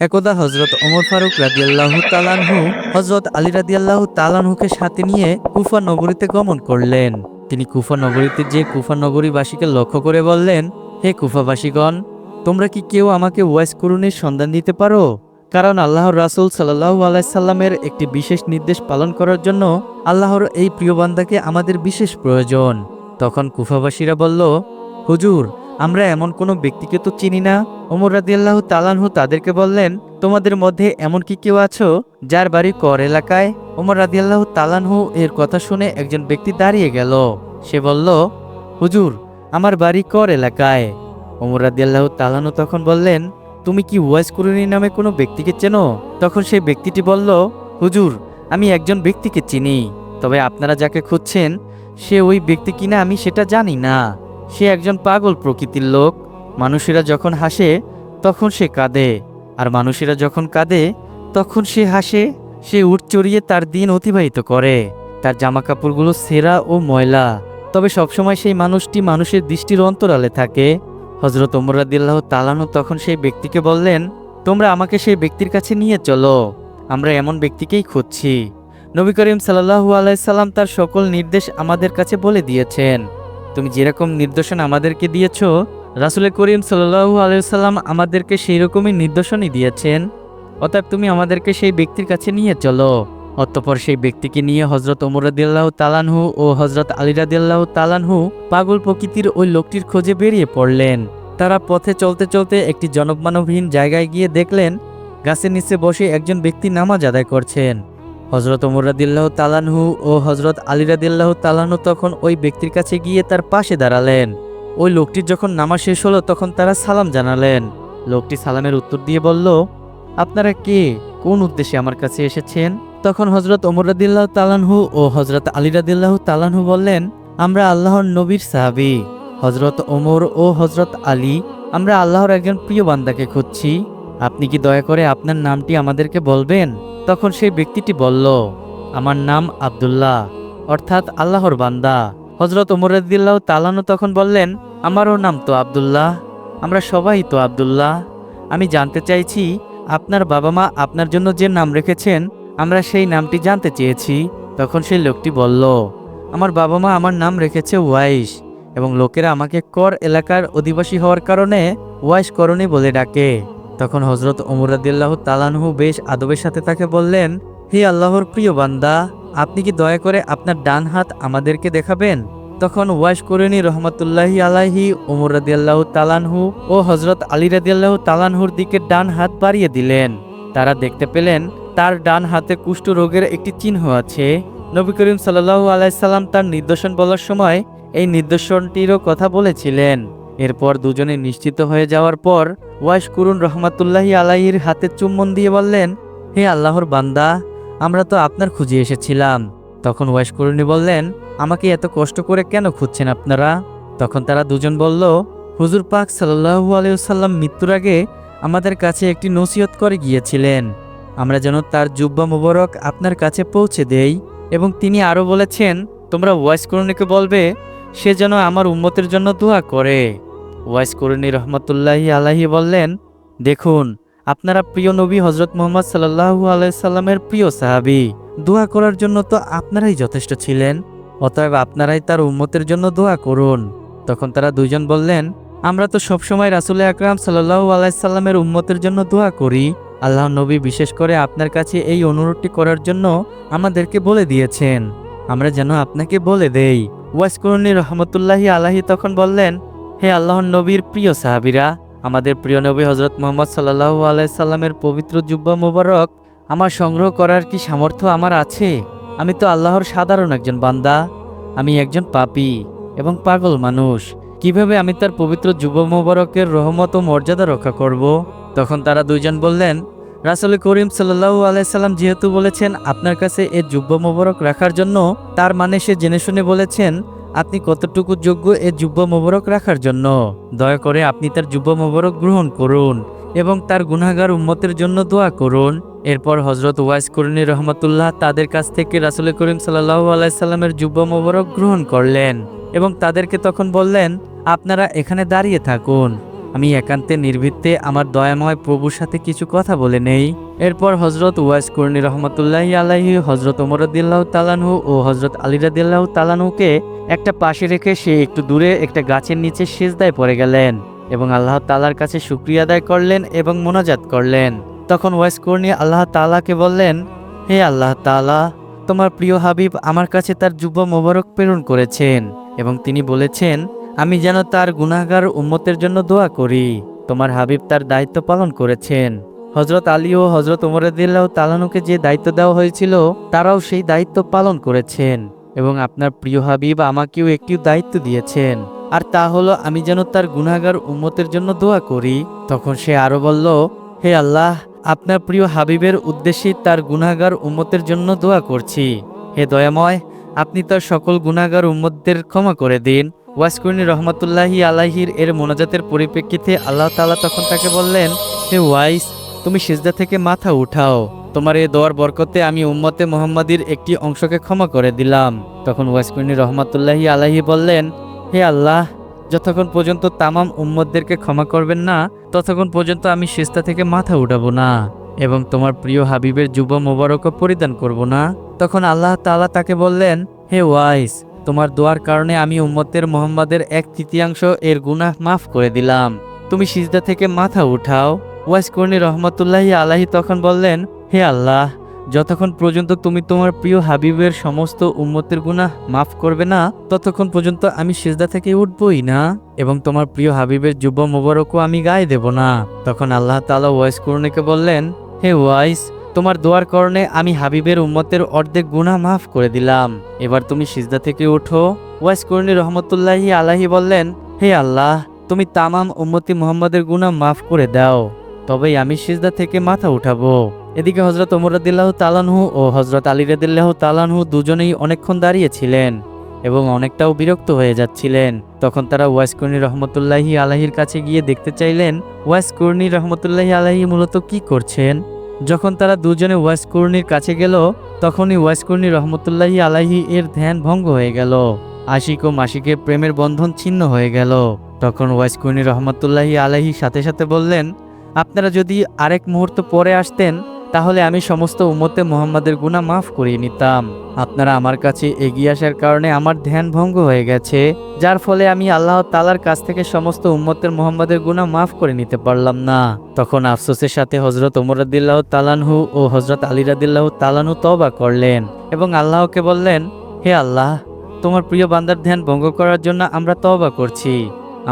একদা হজরত ওমর ফারুক রাদিয়াল্লাহু তালানহু হজরত আলী রাদিয়াল্লাহু তালানহুকে সাথে নিয়ে কুফা নগরীতে গমন করলেন। তিনি কুফা নগরীতে যে কুফা নগরীবাসীকে লক্ষ্য করে বললেন, হে কুফাবাসীগণ, তোমরা কি কেউ আমাকে ওয়াইস করুণের সন্ধান দিতে পারো? কারণ আল্লাহর রাসুল সাল্লাহু আলাইসাল্লামের একটি বিশেষ নির্দেশ পালন করার জন্য আল্লাহর এই প্রিয় বান্দাকে আমাদের বিশেষ প্রয়োজন। তখন কুফাবাসীরা বলল, হুজুর আমরা এমন কোনো ব্যক্তিকে তো চিনি না। ওমর রাদিয়াল্লাহু তালানহু তাদেরকে বললেন, তোমাদের মধ্যে এমন কি কেউ আছো যার বাড়ি কর এলাকায়? ওমর রাদিয়াল্লাহু তালানহু এর কথা শুনে একজন ব্যক্তি দাঁড়িয়ে গেল। সে বলল, হুজুর, আমার বাড়ি কর এলাকায়। ওমর রাদিয়াল্লাহু তালানহু তখন বললেন, তুমি কি ওয়াইস কুরুনি নামে কোনো ব্যক্তিকে চেনো? তখন সেই ব্যক্তিটি বলল, হুজুর, আমি একজন ব্যক্তিকে চিনি, তবে আপনারা যাকে খুঁজছেন, সে ওই ব্যক্তি কিনা আমি সেটা জানি না। সে একজন পাগল প্রকৃতির লোক। মানুষেরা যখন হাসে, তখন সে কাঁদে। আর মানুষেরা যখন কাঁদে, তখন সে হাসে, সে উঠ চড়িয়ে তার দিন অতিবাহিত করে। তার জামা কাপড়গুলো সেরা ও ময়লা। তবে সবসময় সেই মানুষটি মানুষের দৃষ্টির অন্তরালে থাকে। হজরত ওমরাদিল্লাহ তালানো তখন সেই ব্যক্তিকে বললেন, তোমরা আমাকে সেই ব্যক্তির কাছে নিয়ে চলো। আমরা এমন ব্যক্তিকেই খুঁজছি। নবী করিম সাল্লাহু আলাইসাল্লাম তার সকল নির্দেশ আমাদের কাছে বলে দিয়েছেন। তুমি যেরকম নির্দেশনা আমাদেরকে দিয়েছ রাসুল করিম সাল্লাহু আলাইসাল্লাম আমাদেরকে সেই রকমই নির্দেশনই দিয়েছেন। অতএব তুমি আমাদেরকে সেই ব্যক্তির কাছে নিয়ে চলো। অতঃপর সেই ব্যক্তিকে নিয়ে হজরত ওমরাদিল্লাহ তালানহু ও হজরত আলিরাদিল্লাহ তালানহু পাগল প্রকৃতির ওই লোকটির খোঁজে বেরিয়ে পড়লেন। তারা পথে চলতে চলতে একটি জনমানবহীন জায়গায় গিয়ে দেখলেন, গাছের নিচে বসে একজন ব্যক্তি নামাজ আদায় করছেন। হজরত ওমরাদিল্লাহ তালানহু ও হজরত আলিরাদিল্লাহ তালানহু তখন ওই ব্যক্তির কাছে গিয়ে তার পাশে দাঁড়ালেন। ওই লোকটির যখন নামাজ শেষ হলো তখন তারা সালাম জানালেন। লোকটি সালামের উত্তর দিয়ে বলল, আপনারা কে? কোন উদ্দেশ্যে আমার কাছে এসেছেন? তখন হজরত ওমরাদিল্লাহ তালানহু ও হজরত আলিরাদিল্লাহ তালানহু বললেন, আমরা আল্লাহর নবীর সাহাবি। হজরত ওমর ও হজরত আলী, আমরা আল্লাহর একজন প্রিয় বান্দাকে খুঁজছি। আপনি কি দয়া করে আপনার নামটি আমাদেরকে বলবেন? তখন সেই ব্যক্তিটি বলল, আমার নাম আব্দুল্লাহ, অর্থাৎ আল্লাহর বান্দা। হজরত ওমরাদিল্লাহ তালানু তখন বললেন, আমারও নাম তো আবদুল্লাহ, আমরা সবাই তো আবদুল্লাহ। আমি জানতে চাইছি, আপনার বাবা মা আপনার জন্য যে নাম রেখেছেন, আমরা সেই নামটি জানতে চেয়েছি। তখন সেই লোকটি বলল, আমার বাবা মা আমার নাম রেখেছে ওয়াইশ, এবং লোকেরা আমাকে কর এলাকার অধিবাসী হওয়ার কারণে ওয়াইশ করণী বলে ডাকে। তখন হজরত ওমরাদিল্লাহ তালানহু বেশ আদবের সাথে তাকে বললেন, হে আল্লাহর প্রিয় বান্দা, আপনি কি দয়া করে আপনার ডান হাত আমাদেরকে দেখাবেন? তখন ওয়াইশ করিনী রহমতুল্লাহি আলাহি ওমর তালানহু ও হজরত আলী তালানহুর দিকে ডান হাত বাড়িয়ে দিলেন। তারা দেখতে পেলেন, তার ডান হাতে কুষ্ঠ রোগের একটি চিহ্ন আছে। নবী করিম সাল্লাহু আলাইসাল্লাম তার নির্দেশন বলার সময় এই নির্দেশনটিরও কথা বলেছিলেন। এরপর দুজনে নিশ্চিত হয়ে যাওয়ার পর ওয়াইশ কুরুন রহমাতুল্লাহি আলাইহির হাতে চুম্বন দিয়ে বললেন, হে আল্লাহর বান্দা, আমরা তো আপনার খুঁজে এসেছিলাম। তখন ওয়াইশ কুরুনি বললেন, আমাকে এত কষ্ট করে কেন খুঁজছেন আপনারা? তখন তারা দুজন বলল, হুজুর পাক সাল্লাহু আলাইসাল্লাম মৃত্যুর আগে আমাদের কাছে একটি নসিহত করে গিয়েছিলেন। আমরা যেন তার জুব্বা মুবারক আপনার কাছে পৌঁছে দেই। এবং তিনি আরও বলেছেন, তোমরা ওয়াইস করুণীকে বলবে, সে যেন আমার উম্মতের জন্য দোয়া করে। ওয়াইস করুণী রহমতুল্লাহি আলাহি বললেন, দেখুন, আপনারা প্রিয় নবী হজরত মোহাম্মদ সাল্লাহু আলাইসাল্লামের প্রিয় সাহাবি। দোয়া করার জন্য তো আপনারাই যথেষ্ট ছিলেন, অতএব আপনারাই তার উম্মতের জন্য দোয়া করুন। তখন তারা দুইজন বললেন, আমরা তো সবসময় রাসুল আকরাম সাল্লাহু আলাইসাল্লামের উম্মতের জন্য দোয়া করি। আল্লাহ নবী বিশেষ করে আপনার কাছে এই অনুরোধটি করার জন্য আমাদেরকে বলে দিয়েছেন। আমরা যেন আপনাকে বলে দেই। ওয়াসকরণী রহমতুল্লাহি আলাহি তখন বললেন হে আল্লাহর নবীর প্রিয় সাহাবিরা, আমাদের প্রিয় নবী হজরত মোহাম্মদ সাল্লাহু আলাইসাল্লামের পবিত্র জুব্বা মুবারক, আমার সংগ্রহ করার কি সামর্থ্য আমার আছে? আমি তো আল্লাহর সাধারণ একজন বান্দা, আমি একজন পাপী এবং পাগল মানুষ। কীভাবে আমি তার পবিত্র যুব মোবারকের রহমত ও মর্যাদা রক্ষা করব? তখন তারা দুইজন বললেন, রাসুল করিম সাল্লাহু আলাইসাল্লাম যেহেতু বলেছেন আপনার কাছে এ যুব্ব মোবারক রাখার জন্য, তার মানে সে জেনে শুনে বলেছেন আপনি কতটুকু যোগ্য এ যুব্ব মোবারক রাখার জন্য? দয়া করে আপনি তার যুব্ব মোবারক গ্রহণ করুন এবং তার গুনাগার উম্মতের জন্য দোয়া করুন। এরপর হজরত ওয়াইস করিনী রহমতুল্লাহ তাদের কাছ থেকে রাসুল করিম সাল্লাহু আলাইসাল্লামের যুব্ব মোবারক গ্রহণ করলেন এবং তাদেরকে তখন বললেন, আপনারা এখানে দাঁড়িয়ে থাকুন। আমি একান্তে নির্ভীতে আমার দয়াময় প্রভুর সাথে কিছু কথা বলে নেই। এরপর হজরত ওয়াইস কুরনি রহমতুল্লাহি আলাহি হজরত ওমরদিল্লাহ তালানহু ও হজরত আলিরাদিল্লাহ তালানহুকে একটা পাশে রেখে সে একটু দূরে একটা গাছের নিচে সেজদায় পড়ে গেলেন এবং আল্লাহ তালার কাছে শুক্রিয়া আদায় করলেন এবং মোনাজাত করলেন। তখন ওয়াইস কুরনি আল্লাহ তালাকে বললেন, হে আল্লাহ তালা তোমার প্রিয় হাবিব আমার কাছে তার যুব মোবারক প্রেরণ করেছেন এবং তিনি বলেছেন, আমি যেন তার গুনাহগার উম্মতের জন্য দোয়া করি। তোমার হাবিব তার দায়িত্ব পালন করেছেন। হজরত আলী ও হজরত ওমরদিল্লাহ তালানুকে যে দায়িত্ব দেওয়া হয়েছিল, তারাও সেই দায়িত্ব পালন করেছেন। এবং আপনার প্রিয় হাবিব আমাকেও একটি দায়িত্ব দিয়েছেন। আর তা হলো আমি যেন তার গুনাহগার উম্মতের জন্য দোয়া করি। তখন সে আরও বলল, হে আল্লাহ, আপনার প্রিয় হাবিবের উদ্দেশ্যে তার গুনাহগার উম্মতের জন্য দোয়া করছি। হে দয়াময়, আপনি তার সকল গুনাহগার উম্মতদের ক্ষমা করে দিন। ওয়াসকুর্নি রহমতুল্লাহি আলাহির এর মোনাজাতের পরিপ্রেক্ষিতে আল্লাহ তাআলা তখন তাকে বললেন, হে ওয়াইস, তুমি সিজদা থেকে মাথা উঠাও। তোমার এই দোয়ার বরকতে আমি উম্মতে মোহাম্মদীর একটি অংশকে ক্ষমা করে দিলাম। তখন ওয়াসকুর্নি রহমতুল্লাহি আলাহি বললেন, হে আল্লাহ, যতক্ষণ পর্যন্ত তামাম উম্মতদেরকে ক্ষমা করবেন না, ততক্ষণ পর্যন্ত আমি সিস্তা থেকে মাথা উঠাবো না এবং তোমার প্রিয় হাবিবের যুব মোবারকও পরিধান করব না। তখন আল্লাহ তাআলা তাকে বললেন, হে ওয়াইস, তোমার দোয়ার কারণে আমি উম্মতের মোহাম্মদের এক তৃতীয়াংশ এর গুনাহ মাফ করে দিলাম। তুমি সিজদা থেকে মাথা উঠাও। ওয়াইস কর্ণী রহমতুল্লাহি আলাহি তখন বললেন হে আল্লাহ, যতক্ষণ পর্যন্ত তুমি তোমার প্রিয় হাবিবের সমস্ত উম্মতের গুনাহ মাফ করবে না, ততক্ষণ পর্যন্ত আমি সিজদা থেকে উঠবই না, এবং তোমার প্রিয় হাবিবের যুব মোবারকও আমি গায়ে দেব না। তখন আল্লাহ তাআলা ওয়াইস কর্ণীকে বললেন, হে ওয়াইস, তোমার দোয়ার কারণে আমি হাবিবের উম্মতের অর্ধেক গুনাহ মাফ করে দিলাম। এবার তুমি সিজদা থেকে ওঠো ওয়াইস কর্ণী রহমতুল্লাহি আলাহি বললেন, হে আল্লাহ, তুমি তামাম উম্মতি মুহাম্মাদের গুনাহ মাফ করে দাও। তবেই আমি সিজদা থেকে মাথা উঠাবো। এদিকে হজরত ওমরাদিল্লাহ তালানহু ও হজরত আলী রদিল্লাহ তালানহু দুজনেই অনেকক্ষণ দাঁড়িয়েছিলেন এবং অনেকটাও বিরক্ত হয়ে যাচ্ছিলেন। তখন তারা ওয়াইস কর্ণী রহমতুল্লাহি আলাহির কাছে গিয়ে দেখতে চাইলেন, ওয়াইস কর্ণী রহমতুল্লাহি আলাহি মূলত কি করছেন? যখন তারা দুজনে ওয়াইস কর্ণীর কাছে গেল, তখনই ওয়াইস কর্ণী রহমতুল্লাহি আলাহি এর ধ্যান ভঙ্গ হয়ে গেল। আশিক ও মাসিকের প্রেমের বন্ধন ছিন্ন হয়ে গেল। তখন ওয়াইস কর্ণী রহমতুল্লাহি আলাহি সাথে সাথে বললেন আপনারা যদি আরেক মুহূর্ত পরে আসতেন, তাহলে আমি সমস্ত উম্মতে মোহাম্মদের গুণা মাফ করিয়ে নিতাম। আপনারা আমার কাছে এগিয়ে আসার কারণে আমার ধ্যান ভঙ্গ হয়ে গেছে, যার ফলে আমি আল্লাহ তালার কাছ থেকে সমস্ত উম্মতের মোহাম্মদের গুণা মাফ করে নিতে পারলাম না। তখন আফসোসের সাথে হজরত ওমরাদিল্লাহ তালানহু ও হজরত আলিরাদিল্লাহ তালানহু তবা করলেন এবং আল্লাহকে বললেন, হে আল্লাহ, তোমার প্রিয় বান্দার ধ্যান ভঙ্গ করার জন্য আমরা তবা করছি।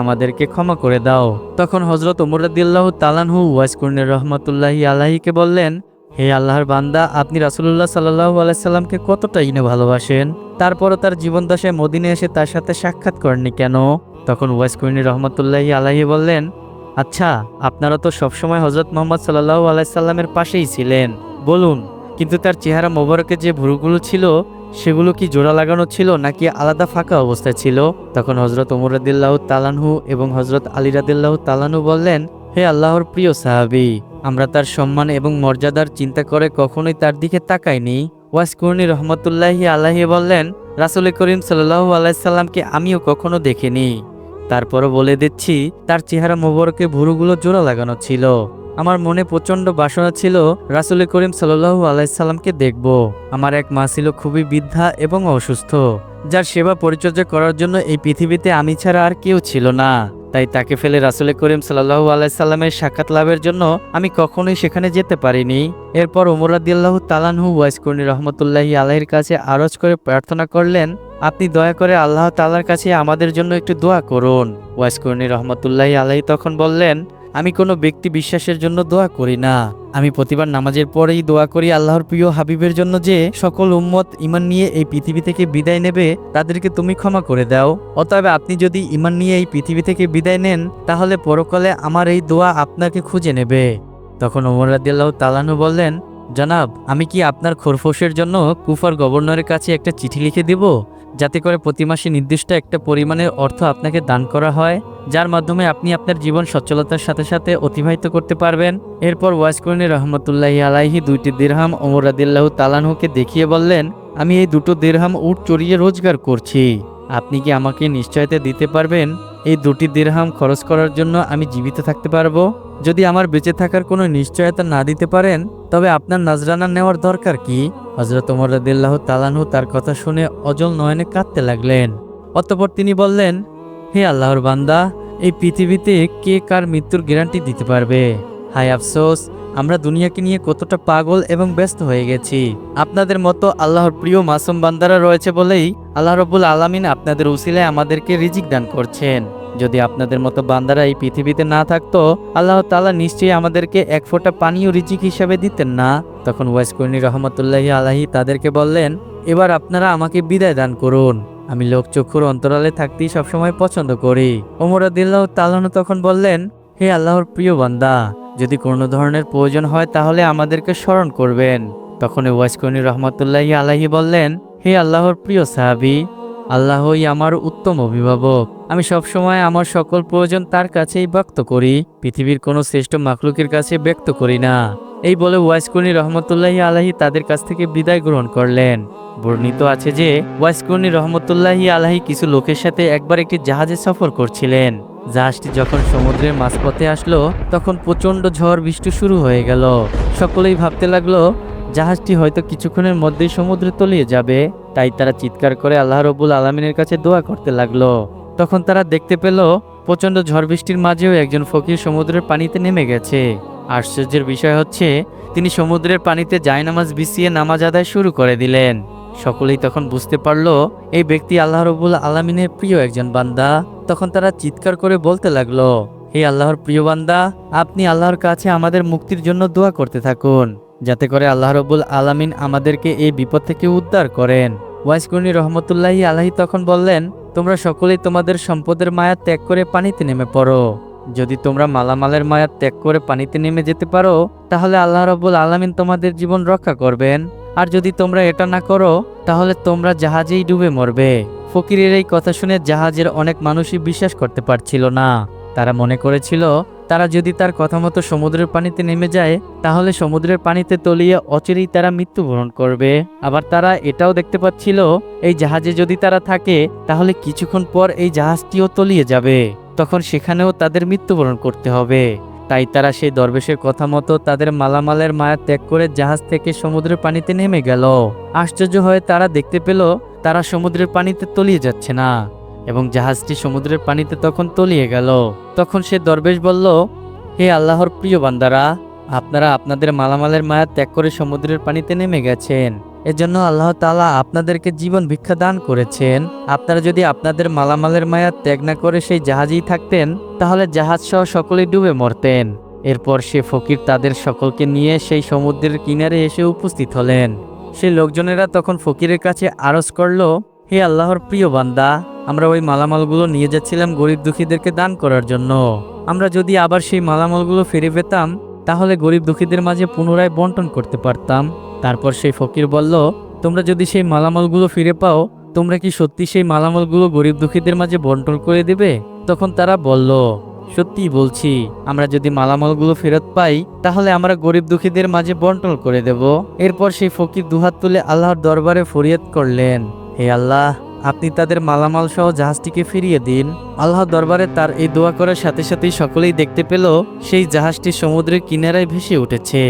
আমাদেরকে ক্ষমা করে দাও। তখন হজরত ওমরাদিল্লাহ তালানহু ওয়াইসকুর্নের রহমতুল্লাহি আলাহিকে বললেন, হে আল্লাহর বান্দা, আপনি রাসুল্লাহ সাল্লাহু আলাইসাল্লামকে কতটা ইনে ভালোবাসেন? তারপরও তার জীবন দশায় মদিনে এসে তার সাথে সাক্ষাৎ করেননি কেন? তখন ওয়াইসকুর্নি রহমতুল্লাহি আলাহি বললেন আচ্ছা আপনারা তো সবসময় হজরত মোহাম্মদ সাল্লাহু আলাইসাল্লামের পাশেই ছিলেন। বলুন, কিন্তু তার চেহারা মোবারকে যে ভুরুগুলো ছিল সেগুলো কি জোড়া লাগানো ছিল নাকি আলাদা ফাঁকা অবস্থায় ছিল? তখন হজরত ওমরাদিল্লাহ তালানহু এবং হজরত আলিরাদিল্লাহ তালানহু বললেন, হে আল্লাহর প্রিয় সাহাবি, আমরা তার সম্মান এবং মর্যাদার চিন্তা করে কখনোই তার দিকে তাকাইনি। ওয়াসকুর্নি রহমতুল্লাহি আল্লাহি বললেন, রাসুল করিম সাল্লাহু আলাইসাল্লামকে আমিও কখনো দেখিনি। তারপরও বলে দিচ্ছি, তার চেহারা মোবারকে ভুরুগুলো জোড়া লাগানো ছিল। আমার মনে প্রচণ্ড বাসনা ছিল রাসুল করিম সাল্লাহু আলাইসাল্লামকে দেখব। আমার এক মা ছিল খুবই বৃদ্ধা এবং অসুস্থ। যার সেবা পরিচর্যা করার জন্য এই পৃথিবীতে আমি ছাড়া আর কেউ ছিল না। তাই তাকে ফেলে রাসুল করিম সাল্লাহু আলাইসাল্লামের সাক্ষাৎ লাভের জন্য আমি কখনোই সেখানে যেতে পারিনি। এরপর ওমরাদিল্লাহ তালানহু ওয়াইসকর্ণী রহমতুল্লাহি আলাহির কাছে আরজ করে প্রার্থনা করলেন, আপনি দয়া করে আল্লাহ তালার কাছে আমাদের জন্য একটু দোয়া করুন। ওয়াইসকর্ণী রহমতুল্লাহি আলাহি তখন বললেন আমি কোনো ব্যক্তি বিশ্বাসের জন্য দোয়া করি না। আমি প্রতিবার নামাজের পরেই দোয়া করি আল্লাহর প্রিয় হাবিবের জন্য যে সকল উম্মত ইমান নিয়ে এই পৃথিবী থেকে বিদায় নেবে, তাদেরকে তুমি ক্ষমা করে দাও। অতএব আপনি যদি ইমান নিয়ে এই পৃথিবী থেকে বিদায় নেন, তাহলে পরকালে আমার এই দোয়া আপনাকে খুঁজে নেবে। তখন ওমর রাদিয়াল্লাহ তালানু বললেন, জনাব, আমি কি আপনার খোরফোশের জন্য কুফার গভর্নরের কাছে একটা চিঠি লিখে দিব? যাতে করে প্রতি মাসে নির্দিষ্ট একটা পরিমাণের অর্থ আপনাকে দান করা হয়, যার মাধ্যমে আপনি আপনার জীবন সচ্ছলতার সাথে সাথে অতিবাহিত করতে পারবেন। এরপর ওয়াসকর্ণী রহমতুল্লাহি আলাহি দুইটি দিরহাম ওমর রাদিল্লাহ তালানহুকে দেখিয়ে বললেন, আমি এই দুটো দিরহাম উট চড়িয়ে রোজগার করছি। আপনি কি আমাকে নিশ্চয়তা দিতে পারবেন? এই দুটি দিরহাম খরচ করার জন্য আমি জীবিত থাকতে পারব? যদি আমার বেঁচে থাকার কোনো নিশ্চয়তা না দিতে পারেন, তবে আপনার নাজরানা নেওয়ার দরকার কি? হজরত ওমর রাদিল্লাহ তালানহু তার কথা শুনে অজল নয়নে কাঁদতে লাগলেন। অতঃপর তিনি বললেন, হে আল্লাহর বান্দা, এই পৃথিবীতে কে কার মৃত্যুর গ্যারান্টি দিতে পারবে? হায় আফসোস আমরা দুনিয়াকে নিয়ে কতটা পাগল এবং ব্যস্ত হয়ে গেছি। আপনাদের মতো আল্লাহর প্রিয় মাসুম বান্দারা রয়েছে বলেই আল্লাহ রব্বুল আলামিন আপনাদের উসিলায় আমাদেরকে রিজিক দান করছেন। যদি আপনাদের মতো বান্দারা এই পৃথিবীতে না থাকতো, আল্লাহ তালা নিশ্চয়ই আমাদেরকে এক ফোঁটা পানীয় রিজিক হিসাবে দিতেন না। তখন ওয়াইসকর্ণী রহমতুল্লাহি আলাহি তাদেরকে বললেন, এবার আপনারা আমাকে বিদায় দান করুন। আমি লোকচক্ষুর অন্তরালে থাকতেই সবসময় পছন্দ করি। ওমর আদিল্লাহ তালানু তখন বললেন, হে আল্লাহর প্রিয় বান্দা যদি কোনো ধরনের প্রয়োজন হয় তাহলে আমাদেরকে স্মরণ করবেন। তখন ওয়াসকর্ণী রহমতুল্লাহি আলাহি বললেন, হে আল্লাহর প্রিয় সাহাবি, আল্লাহই আমার উত্তম অভিভাবক। আমি সবসময় আমার সকল প্রয়োজন তার কাছেই ব্যক্ত করি, পৃথিবীর কোনো শ্রেষ্ঠ মাখলুকের কাছে ব্যক্ত করি না। এই বলে ওয়াইসকর্ণী রহমতুল্লাহি আলাহি তাদের কাছ থেকে বিদায় গ্রহণ করলেন। বর্ণিত আছে যে ওয়াইসকর্ণী রহমতুল্লাহি আলাহি কিছু লোকের সাথে একবার একটি জাহাজে সফর করছিলেন। জাহাজটি যখন সমুদ্রের মাঝপথে আসলো, তখন প্রচণ্ড ঝড় বৃষ্টি শুরু হয়ে গেল। সকলেই ভাবতে লাগল, জাহাজটি হয়তো কিছুক্ষণের মধ্যেই সমুদ্রে তলিয়ে যাবে। তাই তারা চিৎকার করে আল্লাহ রবুল আলমিনের কাছে দোয়া করতে লাগল। তখন তারা দেখতে পেল, প্রচণ্ড ঝড় বৃষ্টির মাঝেও একজন ফকির সমুদ্রের পানিতে নেমে গেছে। আশ্চর্যের বিষয় হচ্ছে, তিনি সমুদ্রের পানিতে জায়নামাজ বিছিয়ে নামাজ আদায় শুরু করে দিলেন। সকলেই তখন বুঝতে পারল, এই ব্যক্তি আল্লাহ রবুল আলমিনের প্রিয় একজন বান্দা। তখন তারা চিৎকার করে বলতে লাগল, হে আল্লাহর প্রিয় বান্দা, আপনি আল্লাহর কাছে আমাদের মুক্তির জন্য দোয়া করতে থাকুন, যাতে করে আল্লাহ রবুল আলামিন আমাদেরকে এই বিপদ থেকে উদ্ধার করেন। ওয়াইসকর্ণী রহমতুল্লাহি আলাহি তখন বললেন, তোমরা সকলেই তোমাদের সম্পদের মায়া ত্যাগ করে পানিতে নেমে পড়ো। যদি তোমরা মালামালের মায়া ত্যাগ করে পানিতে নেমে যেতে পারো, তাহলে আল্লাহ রবুল আলামিন তোমাদের জীবন রক্ষা করবেন। আর যদি তোমরা এটা না করো, তাহলে তোমরা জাহাজেই ডুবে মরবে। ফকিরের এই কথা শুনে জাহাজের অনেক মানুষই বিশ্বাস করতে পারছিল না। তারা মনে করেছিল, তারা যদি তার কথা মতো সমুদ্রের পানিতে নেমে যায়, তাহলে সমুদ্রের পানিতে তলিয়ে অচিরেই তারা মৃত্যুবরণ করবে। আবার তারা এটাও দেখতে পাচ্ছিল, এই জাহাজে যদি তারা থাকে, তাহলে কিছুক্ষণ পর এই জাহাজটিও তলিয়ে যাবে। তখন সেখানেও তাদের মৃত্যুবরণ করতে হবে। তাই তারা সেই দরবেশের কথা মতো তাদের মালামালের মায়া ত্যাগ করে জাহাজ থেকে সমুদ্রের পানিতে নেমে গেল। আশ্চর্য হয়ে তারা দেখতে পেল, তারা সমুদ্রের পানিতে তলিয়ে যাচ্ছে না এবং জাহাজটি সমুদ্রের পানিতে তখন তলিয়ে গেল। তখন সে দরবেশ বলল, হে আল্লাহর প্রিয় বান্দারা, আপনারা আপনাদের মালামালের মায়া ত্যাগ করে সমুদ্রের পানিতে নেমে গেছেন। এজন্য আল্লাহ তালা আপনাদেরকে জীবন ভিক্ষা দান করেছেন। আপনারা যদি আপনাদের মালামালের মায়া ত্যাগ না করে সেই জাহাজেই থাকতেন, তাহলে জাহাজ সহ সকলেই ডুবে মরতেন। এরপর সে ফকির তাদের সকলকে নিয়ে সেই সমুদ্রের কিনারে এসে উপস্থিত হলেন। সেই লোকজনেরা তখন ফকিরের কাছে আরজ করল, হে আল্লাহর প্রিয় বান্দা, আমরা ওই মালামালগুলো নিয়ে যাচ্ছিলাম গরিব দুঃখীদেরকে দান করার জন্য। আমরা যদি আবার সেই মালামালগুলো ফিরে পেতাম, তাহলে গরিব দুঃখীদের মাঝে পুনরায় বন্টন করতে পারতাম। তারপর সেই ফকির বলল, তোমরা যদি সেই মালামালগুলো ফিরে পাও, তোমরা কি সত্যি সেই মালামালগুলো গরিব দুঃখীদের মাঝে বন্টন করে দেবে? তখন তারা বলল সত্যি বলছি, আমরা যদি মালামালগুলো ফেরত পাই, তাহলে আমরা গরিব দুঃখীদের মাঝে বন্টন করে দেব। এরপর সেই ফকির দুহাত তুলে আল্লাহর দরবারে ফরিয়াদ করলেন, হে আল্লাহ আপনি তাদের মালামাল সহ জাহাজটিকে ফিরিয়ে দিন। আল্লাহ দরবারে তার এই দোয়া করার সাথে সাথে সকলেই দেখতে পেল, সেই জাহাজটি সমুদ্রের কিনারায় ভেসে উঠেছে।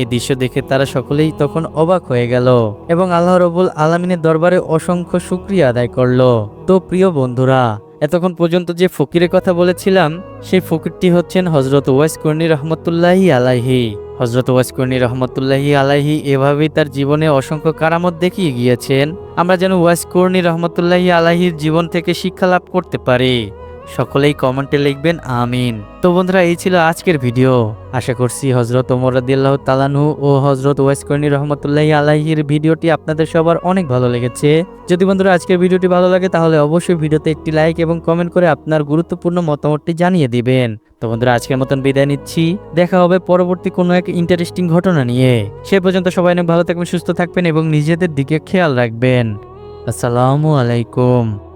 এই দৃশ্য দেখে তারা সকলেই তখন অবাক হয়ে গেল এবং আল্লাহ রবুল আলমিনের দরবারে অসংখ্য শুক্রিয়া আদায় করল। তো প্রিয় বন্ধুরা এতক্ষণ পর্যন্ত যে ফকিরের কথা বলেছিলাম, সেই ফকিরটি হচ্ছেন হজরত ওয়াইস কর্নি রহমতুল্লাহি আলাহি হজরত ওয়াসকর্ণী রহমতুল্লাহি আলাহি এভাবেই তার জীবনে অসংখ্য কারামত দেখিয়ে গিয়েছেন। আমরা যেন ওয়াসকর্ণী রহমতুল্লাহি আলাহির জীবন থেকে শিক্ষা লাভ করতে পারি। সকলেই কমেন্টে লিখবেন আমিন। তো বন্ধুরা, এই ছিল আজকের ভিডিও। আশা করছি হজরত ওমর রাদিয়াল্লাহু তালানহু ও হজরত ওয়াসকর্ণী রহমতুল্লাহি আলাহির ভিডিওটি আপনাদের সবার অনেক ভালো লেগেছে। যদি বন্ধুরা আজকের ভিডিওটি ভালো লাগে, তাহলে অবশ্যই ভিডিওতে একটি লাইক এবং কমেন্ট করে আপনার গুরুত্বপূর্ণ মতামতটি জানিয়ে দিবেন। তো বন্ধুরা, আজকের মতন বিদায় নিচ্ছি। দেখা হবে পরবর্তী কোনো এক ইন্টারেস্টিং ঘটনা নিয়ে। সে পর্যন্ত সবাই অনেক ভালো থাকবেন, সুস্থ থাকবেন এবং নিজেদের দিকে খেয়াল রাখবেন। আসসালামু আলাইকুম।